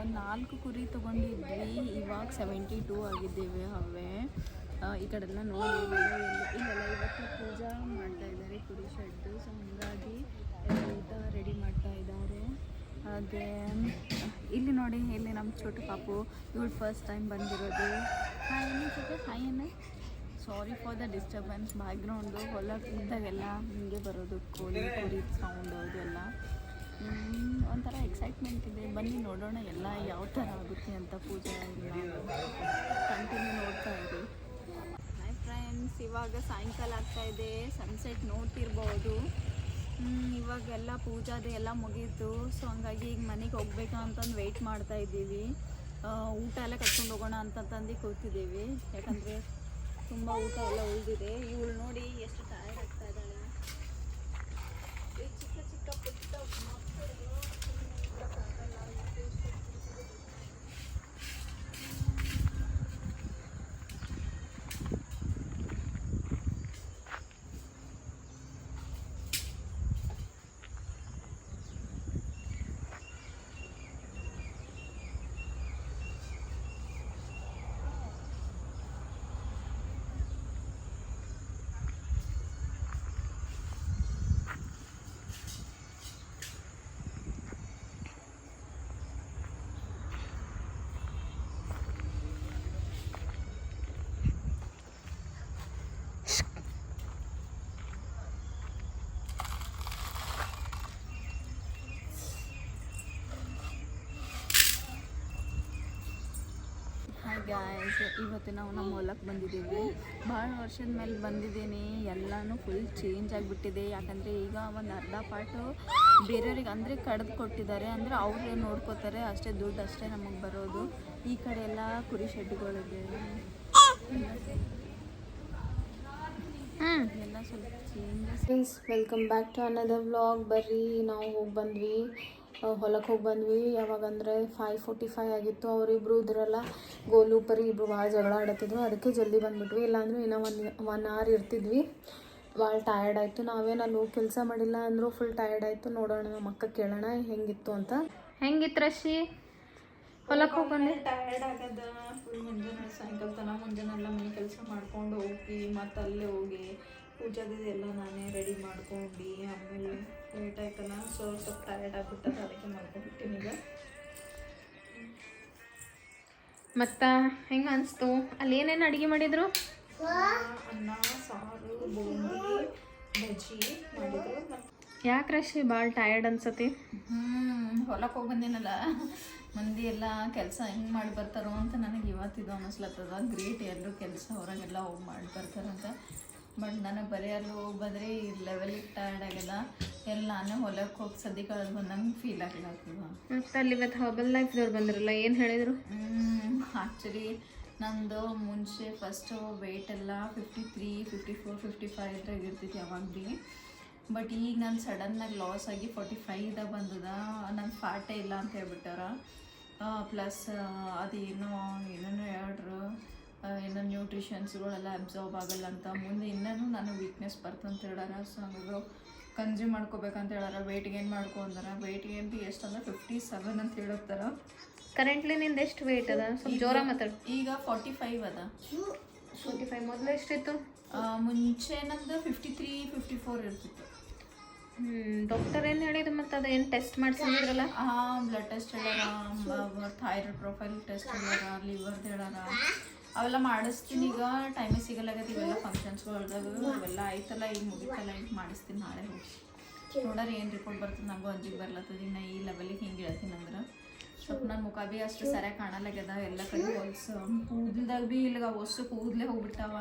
ಒಂದು ನಾಲ್ಕು ಕುರಿ ತೊಗೊಂಡಿದ್ವಿ. ಇವಾಗ ಸೆವೆಂಟಿ ಟೂ ಆಗಿದ್ದೇವೆ ಅವೇ. ಈ ಕಡೆಲ್ಲ ನೋಡಿ. ಇಲ್ಲೆಲ್ಲ ಇವತ್ತು ಪೂಜಾ ಮಾಡ್ತಾ ಇದ್ದಾರೆ ಕುರಿ ಶೆಡ್ಡು. ಸೊ ಹಾಗಾಗಿ ಊಟ ರೆಡಿ ಮಾಡ್ತಾ ಇದ್ದಾರೆ. ಹಾಗೆ ಇಲ್ಲಿ ನೋಡಿ, ಇಲ್ಲಿ ನಮ್ಮ ಚೋಟು ಪಾಪು. ಇವಳು ಫಸ್ಟ್ ಟೈಮ್ ಬಂದಿರೋದು. ಹಾಯ್ ಚೋಟು. ಹಾಯ್ ಏನು sorry for the disturbance background ಹೊಲ ಇದ್ದಾಗೆಲ್ಲ ಹಿಂಗೆ ಬರೋದು ಕೋಳಿ ಕುರಿ ಸೌಂಡ್ ಅದೆಲ್ಲ. ಒಂಥರ ಎಕ್ಸೈಟ್ಮೆಂಟ್ ಇದೆ. ಬನ್ನಿ ನೋಡೋಣ ಎಲ್ಲ ಯಾವ ಥರ ಆಗುತ್ತೆ ಅಂತ ಪೂಜೆ ಕಂಟಿನ್ಯೂ ನೋಡ್ತಾ ಇದ್ದೀವಿ ಹಾಯ್ ಫ್ರೆಂಡ್ಸ್ ಇವಾಗ ಸಾಯಂಕಾಲ ಆಗ್ತಾ ಇದೆ. ಸನ್ಸೆಟ್ ನೋಡ್ತಿರ್ಬೋದು. ಇವಾಗೆಲ್ಲ ಪೂಜಾದೆ ಎಲ್ಲ ಮುಗೀತು. ಸೊ ಹಂಗಾಗಿ ಈಗ ಮನೆಗೆ ಹೋಗ್ಬೇಕಾ ಅಂತಂದು ವೆಯ್ಟ್ ಮಾಡ್ತಾ ಇದ್ದೀವಿ. ಊಟ ಎಲ್ಲ ಕಟ್ಕೊಂಡು ಹೋಗೋಣ ಅಂತಂದು ಕೂತಿದ್ದೀವಿ. ಯಾಕಂದರೆ ತುಂಬ ಊಟ ಎಲ್ಲ ಉಳಿದಿದೆ. ಇವಳು ನೋಡಿ ಎಷ್ಟು ಟಯರ್ಡ್ ಆಗ್ತಾ ಇದ್ದಾಳೆ. এই চিকা চিকা প্রতিটা মাছের ಗಾಯ್ಸ್ ಇವತ್ತು ನಾವು ನಮ್ಮ ಹೊಲಕ್ಕೆ ಬಂದಿದ್ದೀವಿ. ಭಾಳ ವರ್ಷದ ಮೇಲೆ ಬಂದಿದ್ದೀನಿ. ಎಲ್ಲನೂ ಫುಲ್ ಚೇಂಜ್ ಆಗಿಬಿಟ್ಟಿದೆ. ಯಾಕಂದರೆ ಈಗ ಒಂದು ಅರ್ಧ ಪಾಟು ಬೇರೆಯವ್ರಿಗೆ ಅಂದರೆ ಕಡ್ದು ಕೊಟ್ಟಿದ್ದಾರೆ. ಅಂದರೆ ಅವರು ನೋಡ್ಕೋತಾರೆ. ಅಷ್ಟೇ ದುಡ್ಡು ಅಷ್ಟೇ ನಮಗೆ ಬರೋದು. ಈ ಕಡೆ ಎಲ್ಲ ಕುರಿ ಶೆಡ್ಗಳಿದೆ. ಎಲ್ಲ ಸ್ವಲ್ಪ changes friends welcome back to another vlog ಬರ್ರಿ ನಾವು ಹೋಗಿ ಬಂದ್ವಿ. ಹೊಲಕ್ಕೆ ಹೋಗಿ ಬಂದ್ವಿ. ಯಾವಾಗಂದರೆ ಫೈವ್ ಫೋರ್ಟಿ ಫೈವ್ ಆಗಿತ್ತು. ಅವರಿಬ್ಬರು ಇದ್ರಲ್ಲ, ಗೋಲು ಪರಿ ಇಬ್ಬರು ಭಾಳ ಜಗಳ ಆಡತ್ತಿದ್ರು ಅದಕ್ಕೆ ಜಲ್ದಿ ಬಂದುಬಿಟ್ವಿ. ಇಲ್ಲಾಂದ್ರೆ ಇನ್ನೂ ಒನ್ ಒನ್ ಅವರ್ ಇರ್ತಿದ್ವಿ. ಭಾಳ ಟಯರ್ಡ್ ಆಯಿತು. ನಾವೇನು ಅಲ್ಲಿ ಕೆಲಸ ಮಾಡಿಲ್ಲ ಅಂದರೂ ಫುಲ್ ಟಯರ್ಡ್ ಆಯಿತು. ನೋಡೋಣ, ನಮ್ಮ ಅಕ್ಕ ಕೇಳೋಣ, ಹೆಂಗಿತ್ತು ಅಂತ. ಹೆಂಗಿತ್ತು ರಶಿ ಹೊಲಕ್ಕೆ ಹೋಗಿ ಬಂದೆ. ಟಯರ್ಡ್ ಆಗದ. ಫುಲ್ ಮುಂಜಾನೆ ಸಾಯಂಕಾಲ ತನಕ ಮುಂಜಾನೆ ಎಲ್ಲ ಮನೆ ಕೆಲಸ ಮಾಡ್ಕೊಂಡು ಹೋಗಿ, ಮತ್ತೆ ಅಲ್ಲೇ ಹೋಗಿ ಪೂಜಾದಿದೆಲ್ಲ ನಾನೇ ರೆಡಿ ಮಾಡ್ಕೊಂಡು ಆಮೇಲೆ ಲೇಟ್ ಆಯ್ತಲ್ಲ ಸೊ ಸ್ವಲ್ಪ ಟಯರ್ಡ್ ಆಗ್ಬಿಟ್ಟ ಅದಕ್ಕೆ ಮಾಡ್ಕೊಂಡ್ಬಿಟ್ಟಿನಿ ಈಗ. ಮತ್ತು ಹೆಂಗೆ ಅನಿಸ್ತು? ಅಲ್ಲಿ ಏನೇನು ಅಡುಗೆ ಮಾಡಿದ್ರು? ಅನ್ನ ಸಾರು ಬೂಂದಿ ಬಜ್ಜಿ ಮಾಡಿದ್ರು. ಯಾಕೆ ರಶಿ? ಭಾಳ ಟಯರ್ಡ್ ಅನ್ಸತಿ ಹ್ಞೂ ಹೊಲಕ್ಕೆ ಹೋಗಿ ಬಂದೇನಲ್ಲ. ಮಂದಿ ಎಲ್ಲ ಕೆಲಸ ಹೆಂಗೆ ಮಾಡಿ ಬರ್ತಾರೋ ಅಂತ ನನಗೆ ಇವತ್ತಿದು ಅನ್ನಿಸ್ಲತ್ತದ ಗ್ರೇಟ್ ಎಲ್ಲರೂ ಕೆಲಸ ಹೊರಗೆಲ್ಲ ಹೋಗಿ ಮಾಡಿ ಬರ್ತಾರಂತ. ಬಟ್ ನನಗೆ ಬರೆಯಲು ಬಂದರೆ ಈ ಲೆವೆಲಿಗೆ ಟಯರ್ಡ್ ಆಗಲ್ಲ. ಎಲ್ಲ ನಾನೇ ಹೊಲಕ್ಕೆ ಹೋಗಿ ಸದ್ಯ ಕಳೆದು ಬಂದಂಗೆ ಫೀಲ್ ಆಗ್ಲತ್ತದ ಮತ್ತು ಅಲ್ಲಿ ಇವತ್ತು ಹರ್ಬಲ್ ಲೈಫ್ದವ್ರು ಬಂದಿರಲ್ಲ ಏನು ಹೇಳಿದರು? ಆ್ಯಕ್ಚುಲಿ ನಂದು ಮುಂಚೆ ಫಸ್ಟು ವೆಯ್ಟ್ ಎಲ್ಲ fifty three fifty four fifty five ಇದ್ರಾಗ ಇರ್ತಿತ್ತು ಯಾವಾಗ ಭೀ. ಬಟ್ ಈಗ ನಾನು ಸಡನ್ನಾಗಿ ಲಾಸ್ ಆಗಿ ಫೋರ್ಟಿ ಫೈವ್ದಾಗ ಬಂದದ. ನನ್ನ ಫ್ಯಾಟೇ ಇಲ್ಲ ಅಂತ ಹೇಳ್ಬಿಟ್ಟಾರ ಪ್ಲಸ್ ಅದೇನೋ ಏನೇನೋ ಹೇಳ್ರು ಏನೋ ನ್ಯೂಟ್ರಿಷನ್ಸ್ಗಳೆಲ್ಲ ಅಬ್ಸರ್ವ್ ಆಗಲ್ಲ ಅಂತ. ಮುಂದೆ ಇನ್ನೂ ನಾನು ವೀಕ್ನೆಸ್ ಬರ್ತಂತ ಹೇಳಾರ ಸೊ ಹಂಗಾಗಿ ಕನ್ಸ್ಯೂಮ್ ಮಾಡ್ಕೋಬೇಕಂತ ಹೇಳಾರ ವೆಯ್ಟ್ ಗೇನ್ ಮಾಡ್ಕೊ ಅಂದಾರ ವೆಯ್ಟ್ ಗೇನ್ ಬಿ ಎಷ್ಟು ಅಂದ್ರೆ ಫಿಫ್ಟಿ ಸೆವೆನ್ ಅಂತ ಹೇಳತ್ತಾರ. ಕರೆಂಟ್ಲಿ ನಿಂದ ಎಷ್ಟು ವೆಯ್ಟ್ ಅದ? ಸ್ವಲ್ಪ ಜೋರ ಮಾತಾಡ. ಈಗ ಫಾರ್ಟಿ ಫೈವ್ ಅದ. ಫೋರ್ಟಿ ಫೈವ್ ಮೊದಲು ಎಷ್ಟಿತ್ತು? ಮುಂಚೆ ನಂದು ಫಿಫ್ಟಿ ತ್ರೀ ಫಿಫ್ಟಿ ಫೋರ್ ಇರ್ತಿತ್ತು ಡಾಕ್ಟರ್ ಏನು ಹೇಳಿದ್ರು ಮತ್ತು ಅದು ಏನು ಟೆಸ್ಟ್ ಮಾಡಿಸಿದ್ರಲ್ಲ? ಬ್ಲಡ್ ಟೆಸ್ಟ್ ಹೇಳಾರ ಥೈರಾಯ್ಡ್ ಪ್ರೊಫೈಲ್ ಟೆಸ್ಟ್ ಹೇಳಾರ ಲಿವರ್ದು ಹೇಳಾರ ಅವೆಲ್ಲ ಮಾಡಿಸ್ತೀನಿ. ಈಗ ಟೈಮೇ ಸಿಗಲಾಗತ್ತೆ ಇವೆಲ್ಲ ಫಂಕ್ಷನ್ಸ್ಗಳ್ದಾಗ ಅವೆಲ್ಲ ಆಯ್ತಲ್ಲ ಈಗ ಮುಗಿತಲ್ಲ ಈಗ ಮಾಡಿಸ್ತೀನಿ ನಾಳೆ ಹೋಗಿ. ನೋಡಾರ ಏನು ರಿಪೋರ್ಟ್ ಬರ್ತದೆ. ನಂಗೂ ಅಂಜಿಗೆ ಬರ್ಲತ್ತದ. ಇನ್ನ ನಾ ಈ ಲೆವೆಲಿಗೆ ಹಿಂಗೆ ಹೇಳ್ತೀನಿ ಅಂದ್ರೆ. ಸ್ವಲ್ಪ ನನ್ನ ಮುಖ ಭೀ ಅಷ್ಟು ಸರಿಯಾಗಿ ಕಾಣಲಾಗ್ಯದ. ಎಲ್ಲ ಕಡೆ ಹೊಲ್ಸು ಕೂದಲ್ದಾಗ ಭೀ ಇಲ್ಲಿಗ ಹೊಸ್ಸು ಕೂದಲೇ ಹೋಗ್ಬಿಟ್ಟಾವ.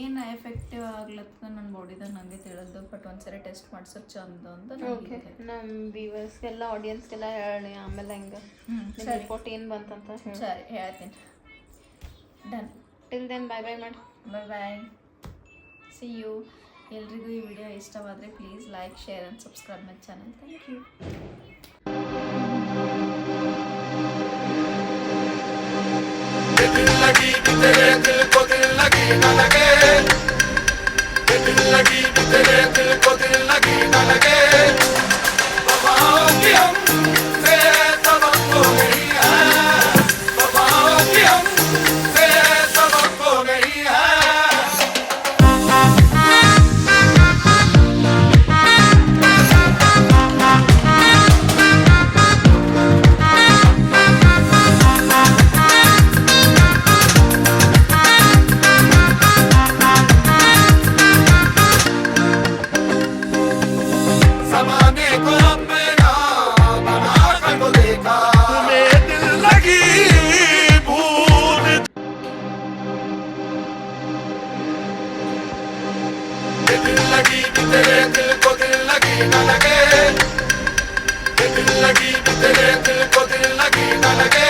ಏನು ಎಫೆಕ್ಟಿವ್ ಆಗ್ಲತ್ತದ ನನ್ನ ಬಾಡಿದಾಗ ನನಗೆ ತಿಳಿದು ಬಟ್ ಒಂದ್ಸರಿ ಟೆಸ್ಟ್ ಮಾಡ್ಸೋದು ಚಂದ ಅಂತ ಓಕೆ ನಮ್ಮ ವ್ಯೂವರ್ಸ್ಗೆಲ್ಲ ಆಡಿಯನ್ಸ್ಗೆಲ್ಲ ಹೇಳಿ ಆಮೇಲೆ ಹೆಂಗೆ? ರಿಪೋರ್ಟ್ ಏನು ಬಂತಂತ ಸರಿ ಹೇಳ್ತೀನಿ. Done till then bye bye ಮಾಡಿ ಬಾಯ್ ಬಾಯ್ ಸಿ ಯು ಎಲ್ರಿಗೂ ಈ ವಿಡಿಯೋ ಇಷ್ಟವಾದರೆ please like share and subscribe my channel thank you दिल लगी तेरे दिल को दिल लगी न लगे दिल लगी तेरे दिल को दिल लगी न लगे बाबा हम दिल लगी कि तेरे दिल को दिल लगी न लगे ये दिल लगी कि तेरे दिल को दिल लगी न लगे